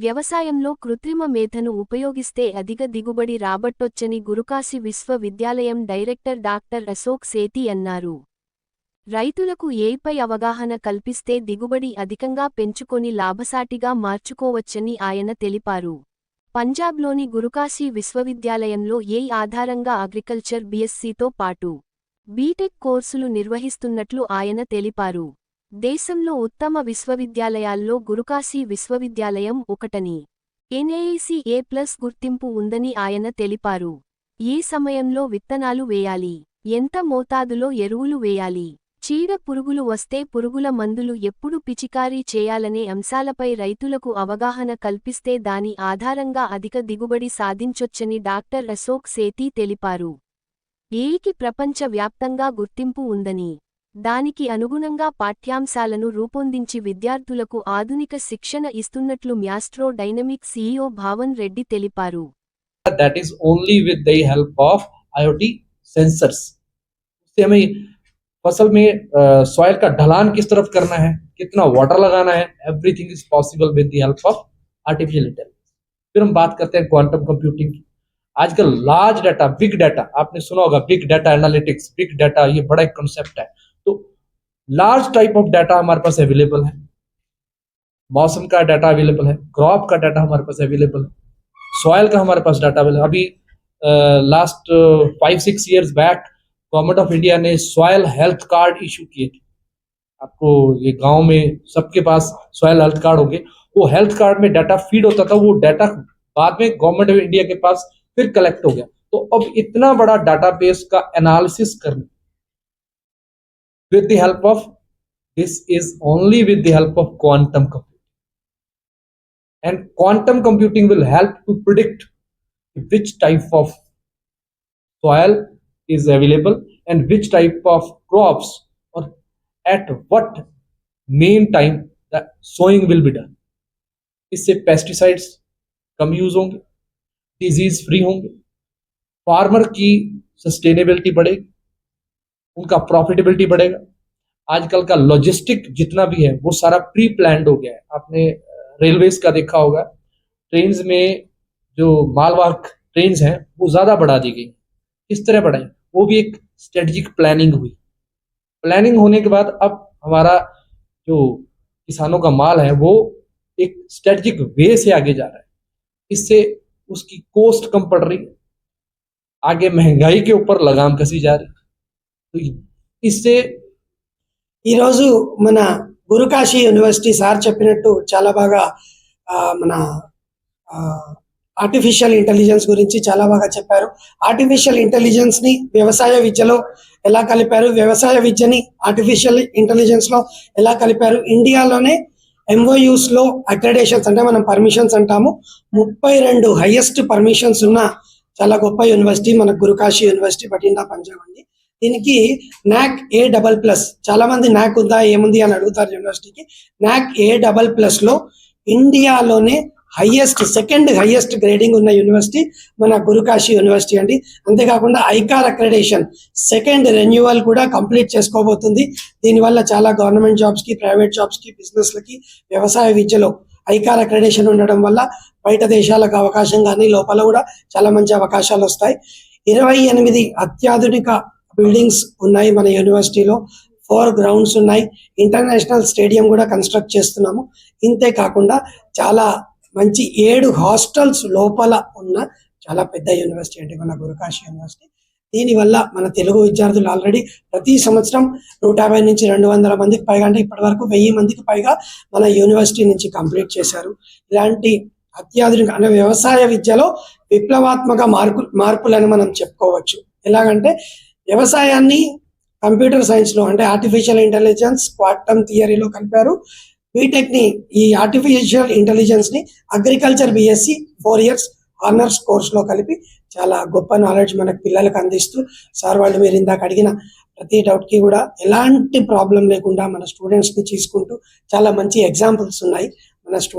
వ్యవసాయంలో కృత్రిమ మేధను ఉపయోగిస్తే అధిక దిగుబడి రాబట్టొచ్చని గురుకాశి విశ్వవిద్యాలయం డైరెక్టర్ డాక్టర్ అశోక్ సేతి అన్నారు. రైతులకు ఏపై అవగాహన కల్పిస్తే దిగుబడి అధికంగా పెంచుకొని లాభసాటిగా మార్చుకోవచ్చని ఆయన తెలిపారు. పంజాబ్లోని గురుకాశీ విశ్వవిద్యాలయంలో ఏ ఆధారంగా అగ్రికల్చర్ బీఎస్సీతో పాటు బీటెక్ కోర్సులు నిర్వహిస్తున్నట్లు ఆయన తెలిపారు. దేశంలో ఉత్తమ విశ్వవిద్యాలయాల్లో గురుకాశీ విశ్వవిద్యాలయం ఒకటని ఎన్ఏఈసీ ఏ ప్లస్ గుర్తింపు ఉందని ఆయన తెలిపారు. ఏ సమయంలో విత్తనాలు వేయాలి ఎంత మోతాదులో ఎరువులు వేయాలి చీడ పురుగులు వస్తే పురుగుల మందులు ఎప్పుడు పిచికారీ చేయాలనే అంశాలపై రైతులకు అవగాహన కల్పిస్తే దాని ఆధారంగా అధిక దిగుబడి సాధించొచ్చని డాక్టర్ అశోక్ సేతి తెలిపారు. ఏఈకి ప్రపంచ వ్యాప్తంగా గుర్తింపు ఉందని దానికి అనుగుణంగా పాఠ్యాంశాలను రూపొందించి విద్యార్థులకు ఆధునిక శిక్షణ ఇస్తున్నట్లు maestro dynamic CEO Bhavan Reddy తెలిపారు that is only with the help of IoT sensors. उससे हमें फसल में सॉइल का ढलान किस तरफ करना है कितना वाटर लगाना है everything is possible with the help of artificial intelligence फिर हम बात करते हैं क्वांटम कंप्यूटिंग की आजकल लार्ज डाटा बिग डाटा आपने सुना होगा big data analytics big data ये बड़ा एक कंसेप्ट है तो लार्ज टाइप ऑफ़ डाटा हमारे पास अवेलेबल है। मौसम का डाटा अवेलेबल है क्रॉप का डाटा हमारे पास अवेलेबल है सॉयल का हमारे पास डाटा अवेलेबल अभी last five six years back government of India ने सॉयल हेल्थ कार्ड इशू किए थे। आपको ये गाँव में सबके पास सॉयल हेल्थ कार्ड होंगे। वो हेल्थ कार्ड में डाटा फ़ीड होता था, वो डाटा बाद में गवर्नमेंट ऑफ़ इंडिया के पास फिर कलेक्ट हो गया। तो अब इतना बड़ा डाटाबेस का एनालिसिस करना with the help of this is only with the help of quantum computing and quantum computing will help to predict which type of soil is available and which type of crops or at what main time the sowing will be done इससे pesticides कम use होंगे disease free होंगे farmer की sustainability बढ़ेगी उनका profitability बढ़ेगा। आजकल का लॉजिस्टिक जितना भी है, वो सारा प्री प्लान्ड हो गया है। आपने रेलवेज का देखा होगा। ट्रेन में जो मालवाहक ट्रेन हैं, वो ज़्यादा बढ़ा दी गई। किस तरह बढ़ाई वो भी एक स्ट्रेटजिक प्लानिंग हुई। प्लानिंग होने के बाद अब हमारा जो किसानों का माल है, वो एक स्ट्रेटजिक वे से आगे जा रहा है। इससे उसकी कॉस्ट कम पड़ रही है। आगे महँगाई के ऊपर लगाम कसी जा रही है। ఇస్తే ఈరోజు మన గురుకాశీ యూనివర్సిటీ సార్ చెప్పినట్టు చాలా బాగా మన ఆర్టిఫిషియల్ ఇంటెలిజెన్స్ గురించి చాలా బాగా చెప్పారు. ఆర్టిఫిషియల్ ఇంటెలిజెన్స్ని వ్యవసాయ విద్యలో ఎలా కలిపారు? వ్యవసాయ విద్యని ఆర్టిఫిషియల్ ఇంటెలిజెన్స్లో ఎలా కలిపారు? ఇండియాలోనే ఎంఓయూస్లో అక్రెడేషన్స్ అంటే మనం పర్మిషన్స్ అంటాము. ముప్పై రెండు హైయెస్ట్ పర్మిషన్స్ ఉన్న చాలా గొప్ప యూనివర్సిటీ మన గురుకాశీ యూనివర్సిటీ బఠిండా పంజాబ్ అండి. దీనికి నాక్ ఏ డబల్ ప్లస్. చాలా మంది నాక్ ఉందా ఏముంది అని అడుగుతారు యూనివర్సిటీకి. నాక్ ఏ డబల్ ప్లస్లో ఇండియాలోనే హైయెస్ట్ సెకండ్ హైయెస్ట్ గ్రేడింగ్ ఉన్న యూనివర్సిటీ మన గురుకాశీ యూనివర్సిటీ అండి. అంతేకాకుండా ఐకార్ అక్రెడేషన్ సెకండ్ రెన్యువల్ కూడా కంప్లీట్ చేసుకోబోతుంది. దీనివల్ల చాలా గవర్నమెంట్ జాబ్స్కి ప్రైవేట్ జాబ్స్కి బిజినెస్ లకి వ్యవసాయ విద్యలో ఐకార్ అక్రెడేషన్ ఉండడం వల్ల బయట దేశాలకు అవకాశం కానీ లోపల కూడా చాలా మంచి అవకాశాలు వస్తాయి. ఇరవై ఎనిమిది అత్యాధునిక బిల్డింగ్స్ ఉన్నాయి మన యూనివర్సిటీలో. ఫోర్ గ్రౌండ్స్ ఉన్నాయి. ఇంటర్నేషనల్ స్టేడియం కూడా కన్స్ట్రక్ట్ చేస్తున్నాము. ఇంతే కాకుండా చాలా మంచి ఏడు హాస్టల్స్ లోపల ఉన్న చాలా పెద్ద యూనివర్సిటీ అంటే మన గురుకాశి యూనివర్సిటీ. దీనివల్ల మన తెలుగు విద్యార్థులు ఆల్రెడీ ప్రతి సంవత్సరం నూట యాభై నుంచి రెండు వందల మందికి పైగా అంటే ఇప్పటి వరకు వెయ్యి మందికి పైగా మన యూనివర్సిటీ నుంచి కంప్లీట్ చేశారు. ఇలాంటి అత్యాధునిక అంటే వ్యవసాయ విద్యలో విప్లవాత్మక మార్పు మార్పులని మనం చెప్పుకోవచ్చు. ఎలాగంటే వ్యవసాయాన్ని కంప్యూటర్ సైన్స్లో అంటే ఆర్టిఫిషియల్ ఇంటెలిజెన్స్ క్వాంటమ్ థియరీలో కలిపారు. బీటెక్ని ఈ artificial ఇంటెలిజెన్స్ని agriculture BSc four years honours కోర్స్లో కలిపి చాలా గొప్ప నాలెడ్జ్ మనకు పిల్లలకు అందిస్తూ సార్ వాళ్ళు మీరు ఇందాక అడిగిన ప్రతి డౌట్కి కూడా ఎలాంటి ప్రాబ్లం లేకుండా మన స్టూడెంట్స్ని తీసుకుంటూ చాలా మంచి ఎగ్జాంపుల్స్ ఉన్నాయి మన స్టూడెంట్స్